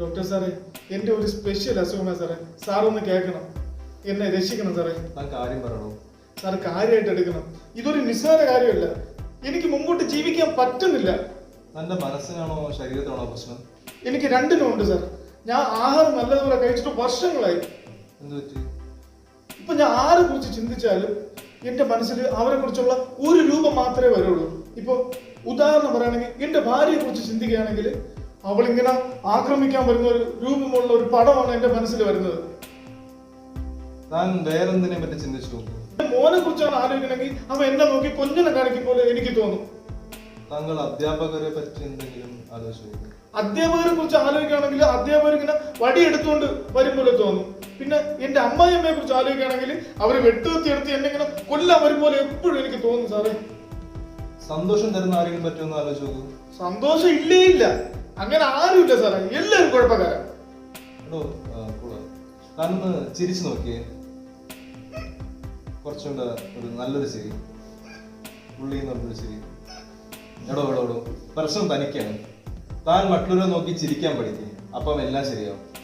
Doctor സാറേ എന്റെ ഒരു സ്പെഷ്യൽ അസുഖമാണ് സാറേ. സാർ ഒന്ന് കേൾക്കണം. എന്നെ രക്ഷിക്കണം സാറേ. താൻ കാര്യം പറയണോ? സാർ കാര്യമായിട്ട് എടുക്കണം. ഇതൊരു നിസ്സാര കാര്യമല്ല. എനിക്ക് മുമ്പോട്ട് ജീവിക്കാൻ പറ്റുന്നില്ല. തന്റെ മനസ്സിനാണോ ശരീരത്തിനാണോ പ്രശ്നം? എനിക്ക് രണ്ടിനും ഉണ്ട് സാർ. ഞാൻ ആഹാരം നല്ലതുപോലെ കഴിച്ചിട്ട് വർഷങ്ങളായി. എന്ത് പറ്റി? ഇപ്പൊ ഞാൻ ആരെ കുറിച്ച് ചിന്തിച്ചാലും എന്റെ മനസ്സിൽ അവരെ കുറിച്ചുള്ള ഒരു രൂപം മാത്രമേ വരുള്ളൂ. ഇപ്പൊ ഉദാഹരണം പറയുകയാണെങ്കിൽ എന്റെ ഭാര്യയെ കുറിച്ച് ചിന്തിക്കുകയാണെങ്കിൽ അവൾ ഇങ്ങനെ ആക്രമിക്കാൻ വരുന്ന ഒരു രൂപമുള്ള ഒരു പടമാണ് എന്റെ മനസ്സിൽ വരുന്നത്. താൻ വേറെന്തിനെ പറ്റി ചിന്തിച്ചു മോനെ കുറിച്ചാണ് ആലോചിക്കണമെങ്കിൽ അവൻ എന്നെ നോക്കി കൊഞ്ഞിനെ കാണിക്കും പോലെ എനിക്ക് തോന്നും. താങ്കൾ അധ്യാപകരെ പറ്റി എന്തെങ്കിലും ആലോചിച്ചു അധ്യാപകരെ കുറിച്ച് ആലോചിക്കുകയാണെങ്കിൽ അധ്യാപകർ ഇങ്ങനെ വടി എടുത്തുകൊണ്ട് വരും പോലെ തോന്നും. പിന്നെ എന്റെ അമ്മായിയമ്മയെ കുറിച്ച് ആലോചിക്കുകയാണെങ്കിൽ അവർ വെട്ടുകത്തി എടുത്ത് എന്നെ ഇങ്ങനെ കൊല്ലാൻ വരും പോലെ എപ്പോഴും എനിക്ക് തോന്നും സാറേ. സന്തോഷം തരുന്ന ആരെങ്കിലും പറ്റുമെന്ന് ആലോചിച്ചു സന്തോഷം ഇല്ലേ ഇല്ല. അങ്ങനെ ആരുമില്ല സാറേ. എല്ലാവരും കുഴപ്പക്കാരാ. ചിരിച്ചു നോക്കിയേ. കുറച്ചുകൊണ്ട് ഒരു നല്ലൊരു ചിരി. പുള്ളി എന്നുള്ളൊരു ചിരി. എടോ എടോ എടോ. പ്രശ്നം തനിക്കാണ്. താൻ മറ്റുള്ളവരെ നോക്കി ചിരിക്കാൻ പഠിക്കും. അപ്പം എല്ലാം ശരിയാവും.